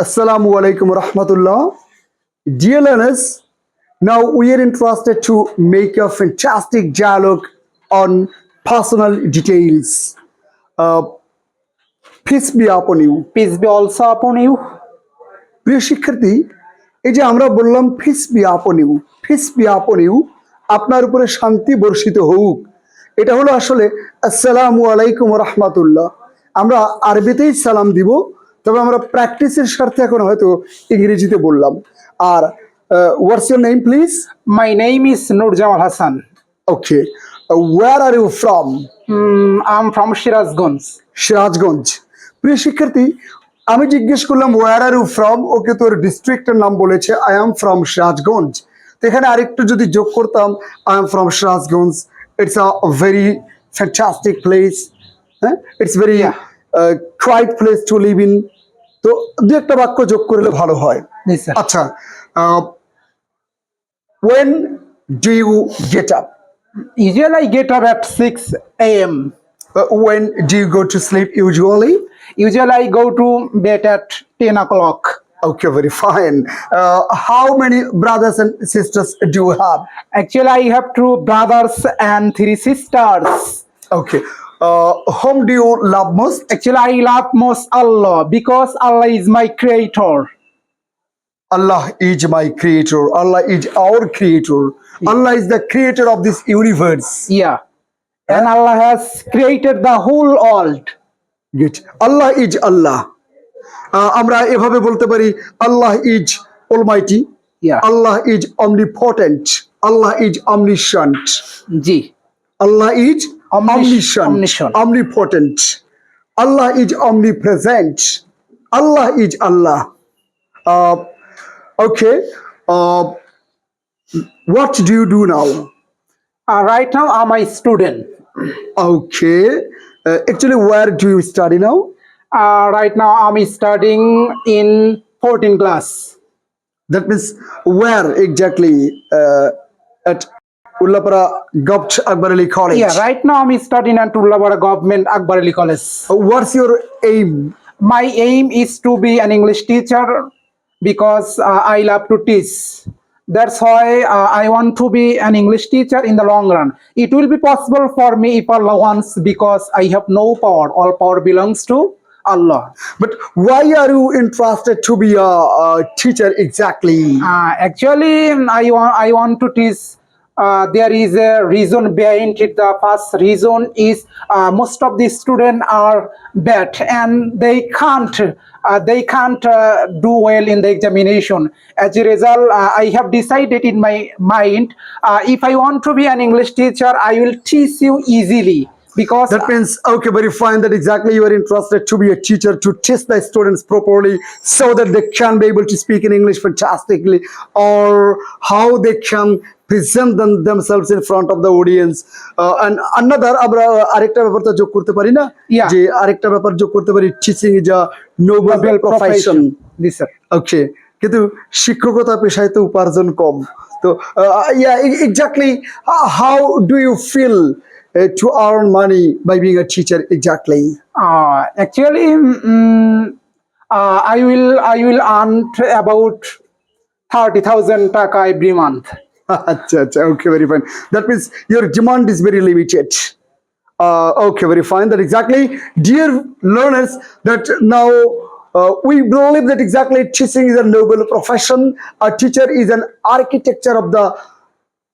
Assalamu alaikum rahmatullah. Dear learners, now we are interested to make a fantastic dialogue on personal details. Uh, peace be upon you. Peace be also upon you. প্রিয় শিক্ষার্থী এই যে আমরা বললাম peace be upon you peace be upon you আপনার উপরে শান্তি বর্ষিত হোক এটা হলো আসলে আসসালামু আলাইকুম রহমাতুল্লাহ আমরা আরবিতেই সালাম দিব তবে আমরা প্র্যাকটিসের স্বার্থে এখন হয়তো ইংরেজিতে বললাম। আর what's your name please my is Nur Jamal Hassan. Okay where are you from I'm from Shirazganj. Sirajganj প্রিয় শিক্ষার্থী আমি জিজ্ঞেস করলাম where are you from okay তোর ডিস্ট্রিক্টের নাম বলেছে আই এম ফ্রম সিরাজগঞ্জ তো এখানে আরেকটু যদি যোগ করতাম I am from Sirajganj it's a very fantastic place হ্যাঁ? It's very quite place to live in তো দু একটা বাক্য যোগ করলে ভালো হয় Yes, sir. আচ্ছা when do you get up Usually I get up at 6 a.m. When do you go to sleep usually Usually I go to bed at 10 o'clock. Okay, very fine. Uh, how many brothers and sisters do you have? Actually, I have two brothers and three sisters. Okay. Uh, whom do you love most? Actually, I love most Allah because Allah is my creator. Allah is my creator. Allah is our creator. Allah is the creator of this universe. Yeah. And Allah has created the whole world. Good. Allah is Allah. Uh, আমরা এভাবে বলতে পারি আল্লাহ is Almighty Yeah. Allah is omnipotent Allah is omniscient G. Allah is Omnis- omniscient, omnipotent. Allah is omnipresent. Allah is Allah. Uh, okay. Uh, what do you do now? Uh, right now, I'm a student. Okay. Uh, actually, where do you study now? Uh, right now, I'm studying in 14 class. That means where exactly? Uh, at Ullapara Gopch Akbar Ali College. Yeah, right now I'm studying at Ullabara Government Akbar Ali College. Uh, What's your aim? My aim is to be an English teacher because uh, I love to teach. That's why uh, I want to be an English teacher in the long run. It will be possible for me if Allah wants because I have no power. All power belongs to Allah. But why are you interested to be a, a teacher exactly? Uh, actually, I want I want to teach. Uh, there is a reason behind it. The first reason is uh, most of the students are bad and they can't uh, they can't uh, do well in the examination. As a result, uh, I have decided in my mind uh, if I want to be an English teacher, I will teach you easily because That means, okay, very fine, that exactly you are interested to be a teacher to teach the students properly so that they can be able to speak in English fantastically or how they can themselves in front of the audience. Uh, and another, আমরা আরেকটা ব্যাপার তো যোগ করতে পারি না. যে আরেকটা ব্যাপার যোগ করতে পারি teaching is a noble profession This sir. Okay কিন্তু শিক্ষকতা পেশায় তো উপার্জন কম তো yeah exactly how do you feel to earn money by being a teacher exactly Uh, actually, mm, uh, I will I will earn about thirty thousand taka every month. আচ্ছা আচ্ছা okay very fine that means your demand is very limited okay very fine that exactly dear learners that now uh, we believe that exactly teaching is a noble profession a teacher is an architecture of the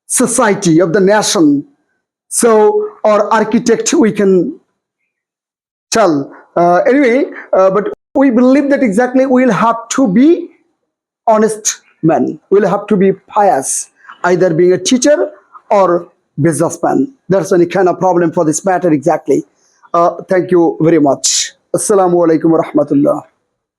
society of the nation so or architect we can tell uh, anyway uh, but we believe that exactly we'll have to be honest man we'll have to be pious either being a teacher or businessman. That's any kind of problem for this matter exactly. Uh, thank you very much. Assalamu alaikum wa rahmatullah